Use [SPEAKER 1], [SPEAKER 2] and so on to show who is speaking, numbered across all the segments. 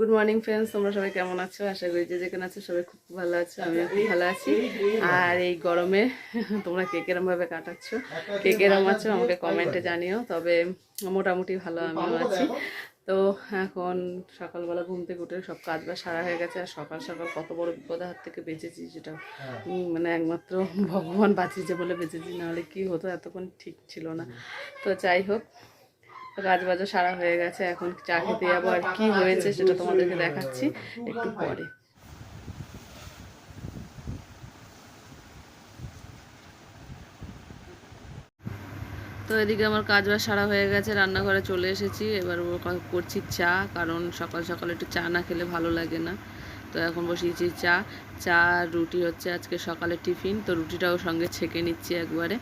[SPEAKER 1] Good morning friends তোমরা সবাই কেমন আছো? আশা করি যে যেখানে আছো সবাই খুব ভালো আছো, আমিও খুব ভালো আছি। আর এই গরমে তোমরা কে কেরম ভাবে কাটাচ্ছ, কে কেরম আছো আমাকে কমেন্টে জানিও। তবে মোটামুটি ভালো আমিও আছি। তো এখন সকালবেলা ঘুম থেকে উঠে সব কাজ বাজ সারা হয়ে গেছে, আর সকাল সকাল কত বড় বিপদের হাত থেকে বেঁচেছি যেটা মানে একমাত্র ভগবান বাঁচিয়েছে বলে বেঁচেছি। নাহলে কি হতো? এতক্ষণ ঠিক ছিল না। তো যাই হোক কাজ বাজও সারা হয়ে গেছে, এখন চা খেতে যাব আর কি হয়েছে সেটা তোমাদেরকে দেখাচ্ছি একটু পরে। তো এদিকে আমার কাজ বাজ সারা হয়ে গেছে, রান্নাঘরে চলে এসেছি, এবার করছি চা, কারণ সকাল সকাল একটু চা না খেলে ভালো লাগে না। তো এখন বসিয়েছি চা চা রুটি হচ্ছে আজকে সকালে টিফিন, তো রুটিটাও সঙ্গে ছেঁকে নিচ্ছি একবারে।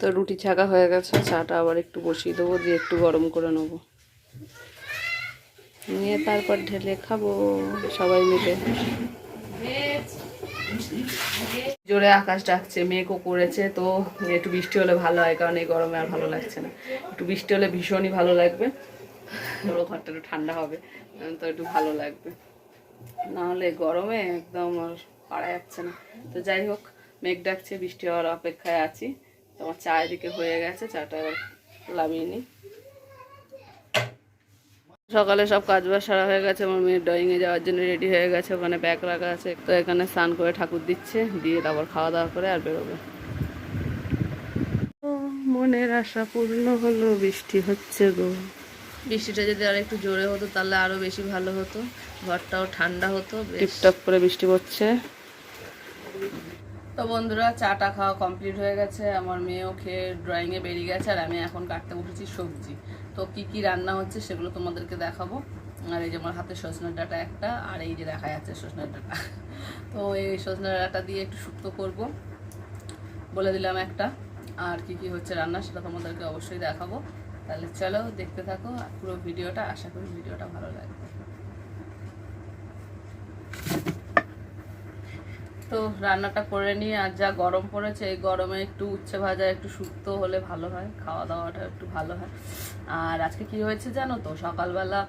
[SPEAKER 1] তো রুটি ছাকা হয়ে গেছে, চাটা আবার একটু বসিয়ে দেবো, দিয়ে একটু গরম করে নেব। নিয়ে তারপর ঢেলে খাব সবাই মিলে। জোরে আকাশ ডাকছে, মেঘও করেছে, তো একটু বৃষ্টি হলে ভালো হয়, কারণ এই গরমে আর ভালো লাগছে না। একটু বৃষ্টি হলে ভীষণই ভালো লাগবে। পুরো ঘরটা একটু ঠান্ডা হবে, তো একটু ভালো লাগবে। না হলে গরমে একদম আর পারা যাচ্ছে না। তো যাই হোক, মেঘ ডাকছে, বৃষ্টি হওয়ার অপেক্ষায় আছি। তোমার চা এদিকে হয়ে গেছে চাটা এবার নিই। সকালে সব কাজ বাজ সারা হয়ে গেছে আমার মেয়ের ড্রয়িংয়ে যাওয়ার জন্য রেডি হয়ে গেছে ওখানে ব্যাগ রাখা আছে তো এখানে স্নান করে ঠাকুর দিচ্ছে দিয়ে তারপর খাওয়া দাওয়া করে আর বেরোবে। মনের আশা পূর্ণ হলো বৃষ্টি হচ্ছে গো। বৃষ্টিটা যদি আর একটু জোরে হতো তাহলে আরও বেশি ভালো হতো ঘরটাও ঠান্ডা হতো টিপটপ করে বৃষ্টি পড়ছে। তো বন্ধুরা, চাটা খাওয়া কমপ্লিট হয়ে গেছে। আমার মেয়েও খেয়ে ড্রয়িংয়ে বেরিয়ে গেছে আর আমি এখন কাটতে বসেছি সবজি। তো কি কি রান্না হচ্ছে সেগুলো তোমাদেরকে দেখাবো। আর এই যে আমার হাতে সজনের ডাটা একটা, আর এই যে দেখা যাচ্ছে সজনের ডাটা। তো এই সজনের ডাটা দিয়ে একটু শুক্তো করব। বলে দিলাম একটা। আর কি কি হচ্ছে রান্না সেটা তোমাদেরকে অবশ্যই দেখাবো। তাহলে চলো দেখতে থাকো। পুরো ভিডিওটা, আশা করি ভিডিওটা ভালো লাগবে। তো রান্নাটা করে নিয়ে আর যা গরম পড়েছে, এই গরমে একটু উচ্ছে ভাজা, একটু শুক্তো হলে ভালো হয়, খাওয়া দাওয়াটা একটু ভালো হয়। আর আজকে কি হয়েছে জানো তো? সকালবেলা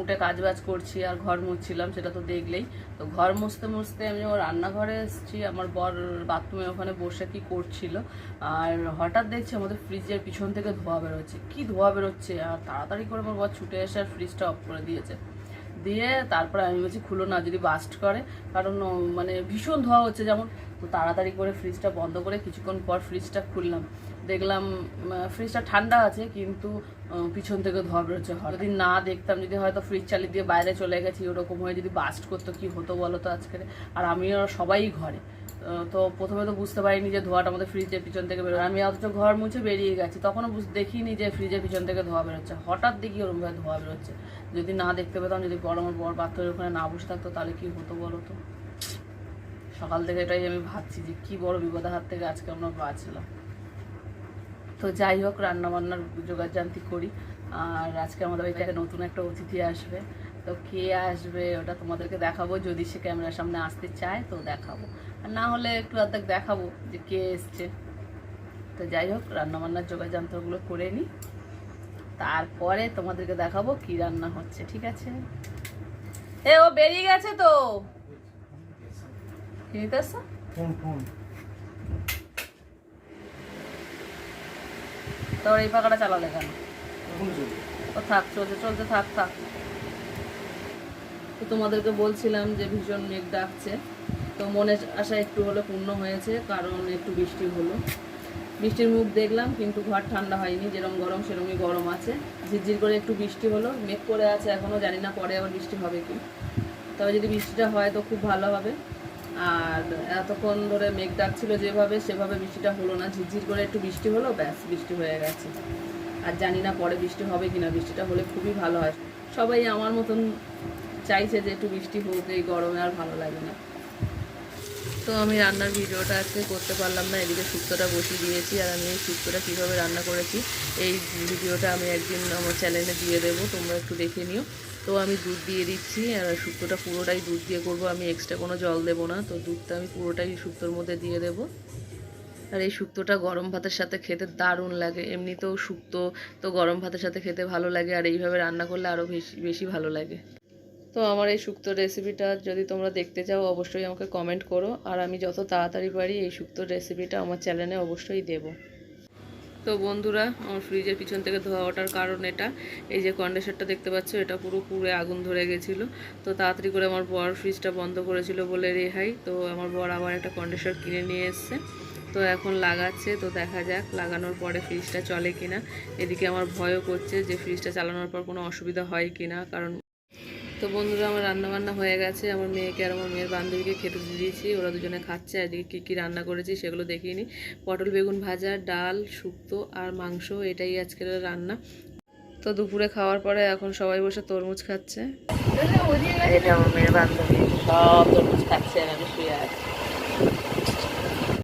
[SPEAKER 1] উঠে কাজ বাজ করছি আর ঘর মুছছিলাম, সেটা তো দেখলেই। তো ঘর মুছতে মুছতে আমি যখন রান্নাঘরে এসেছি, আমার বর বাথরুমে ওখানে বসে কি করছিল। আর হঠাৎ দেখছি আমাদের ফ্রিজের পিছন থেকে ধোয়া বেরোচ্ছে। কি ধোয়া বেরোচ্ছে? আর তাড়াতাড়ি করে আমার বর ছুটে এসে আর ফ্রিজটা অফ করে দিয়েছে। দিয়ে তারপরে আমি বলছি, খুলো না, যদি বাস্ট করে। কারণ মানে ভীষণ ধোয়া হচ্ছে, যেমন তো তাড়াতাড়ি করে ফ্রিজটা বন্ধ করে কিছুক্ষণ পর ফ্রিজটা খুললাম। দেখলাম ফ্রিজটা ঠান্ডা আছে, কিন্তু পিছন থেকে ধোয়া বেরোচ্ছে যদি না দেখতাম, যদি হয়তো ফ্রিজ চালিয়ে দিয়ে বাইরে চলে গেছি, ওরকম হয়ে যদি বাস্ট করতো, কি হতো বলো তো আজকে আর আমিও সবাই ঘরে। তো প্রথমে তো বুঝতে পারিনি যে ধোয়াটা আমাদের ফ্রিজের পিছন থেকে বেরোয়। আমি অথচ ঘর মুছে বেরিয়ে গেছি, তখনও দেখিনি যে ফ্রিজের পিছন থেকে ধোয়া বেরোচ্ছে। হঠাৎ দেখি ওরকমভাবে ধোয়া বেরোচ্ছে। যদি না দেখতে পেতাম, যদি গরমের বড় বাথরুমের ওখানে না বসে থাকতো, তাহলে কি হতো বলো তো? সকাল থেকে এটাই আমি ভাবছি যে কি বড় বিপদের হাত থেকে আজকে আমরা বাঁচলাম। তো যাই হোক, রান্নাবান্নার জোগাড় জান্তি করি। আর আজকে আমাদের বাড়িতে নতুন একটা অতিথি আসবে। তো কে আসবে ওটা তোমাদেরকে দেখাবো। যদি সে ক্যামেরার সামনে আসতে চায়, তো দেখাবো। না হলে একটু অর্ধেক দেখাবো যে কে এসছে। তো যাই হোক রান্না বান্নার জোগাড় যন্ত্রগুলো করে নিই তারপরে তোমাদেরকে দেখাবো কি রান্না হচ্ছে ঠিক আছে? এ ও বেরিয়ে গেছে তো! তোর এই পাখাটা চালালে কেন? ও থাক চলতে চলতে থাক থাক। তো তোমাদেরকে বলছিলাম যে ভীষণ মেঘ ডাকছে। তো মনের আশা একটু হলে পূর্ণ হয়েছে, কারণ একটু বৃষ্টি হলো। বৃষ্টির মুখ দেখলাম, কিন্তু ঘর ঠান্ডা হয়নি যেরকম গরম সেরকমই গরম আছে। ঝিরঝির করে একটু বৃষ্টি হলো, মেঘ করে আছে এখনও জানি না পরে আবার বৃষ্টি হবে কি। তবে যদি বৃষ্টিটা হয় তো খুব ভালো হবে। আর এতক্ষণ ধরে মেঘ ডাকছিল যেভাবে, সেভাবে বৃষ্টিটা হলো না। ঝিরঝির করে একটু বৃষ্টি হলো, ব্যাস, বৃষ্টি হয়ে গেছে। আর জানি না পরে বৃষ্টি হবে কিনা, বৃষ্টিটা হলে খুবই ভালো হয়। সবাই আমার মতন চাইছে যে একটু বৃষ্টি হোক, এই গরমে আর ভালো লাগে না। তো আমি রান্নার ভিডিওটা আজকে করতে পারলাম না, এদিকে শুক্তোটা বসিয়ে দিয়েছি, আর আমি এই শুক্তোটা কীভাবে রান্না করেছি, এই ভিডিওটা আমি একদিন আমার চ্যানেলে দিয়ে দেবো, তোমরা একটু দেখে নিও। তো আমি দুধ দিয়ে দিচ্ছি, আর শুক্তোটা পুরোটাই দুধ দিয়ে করব, আমি এক্সট্রা কোনো জল দেবো না, তো দুধটা আমি পুরোটাই শুক্তোর মধ্যে দিয়ে দেবো। আর এই শুক্তোটা গরম ভাতের সাথে খেতে দারুণ লাগে, এমনিতেও শুক্তো তো গরম ভাতের সাথে খেতে ভালো লাগে, আর এইভাবে রান্না করলে আরও বেশি বেশি ভালো লাগে। তো আমার এই শুক্তোর রেসিপিটা যদি তোমরা দেখতে চাও, অবশ্যই আমাকে কমেন্ট করো। আর আমি যত তাড়াতাড়ি পারি এই শুক্তোর রেসিপিটা আমার চ্যানেলে অবশ্যই দেবো। তো বন্ধুরা, আমার ফ্রিজের পিছন থেকে ধোয়া ওঠার কারণ এটা। এই যে কন্ডেন্সারটা দেখতে পাচ্ছ, এটা পুরো পুরে আগুন ধরে গেছিল। তো তাড়াতাড়ি করে আমার বর ফ্রিজটা বন্ধ করেছিল বলে রেহাই। তো আমার বর আবার একটা কন্ডেন্সার কিনে নিয়ে এসছে। তো এখন লাগাচ্ছে, তো দেখা যাক লাগানোর পরে ফ্রিজটা চলে কিনা। এদিকে আমার ভয়ও করছে যে ফ্রিজটা চালানোর পর কোনো অসুবিধা হয় কিনা, কারণ তো বন্ধুরা, আমার রান্না বান্না হয়ে গেছে। আমার মেয়েকে আর আমার মেয়ের বান্ধবীকে খেতে দিয়েছি। ওরা দুজনে খাচ্ছে, আর কি, কী রান্না করেছি সেগুলো দেখিয়ে নিই পটল, বেগুন ভাজা, ডাল, শুক্তো আর মাংস, এটাই আজকের রান্না। তো দুপুরে খাওয়ার পরে এখন সবাই বসে তরমুজ খাচ্ছে। আমার মেয়ের বান্ধবী। সব তরমুজ খাচ্ছে, আমি শুয়ে আছি।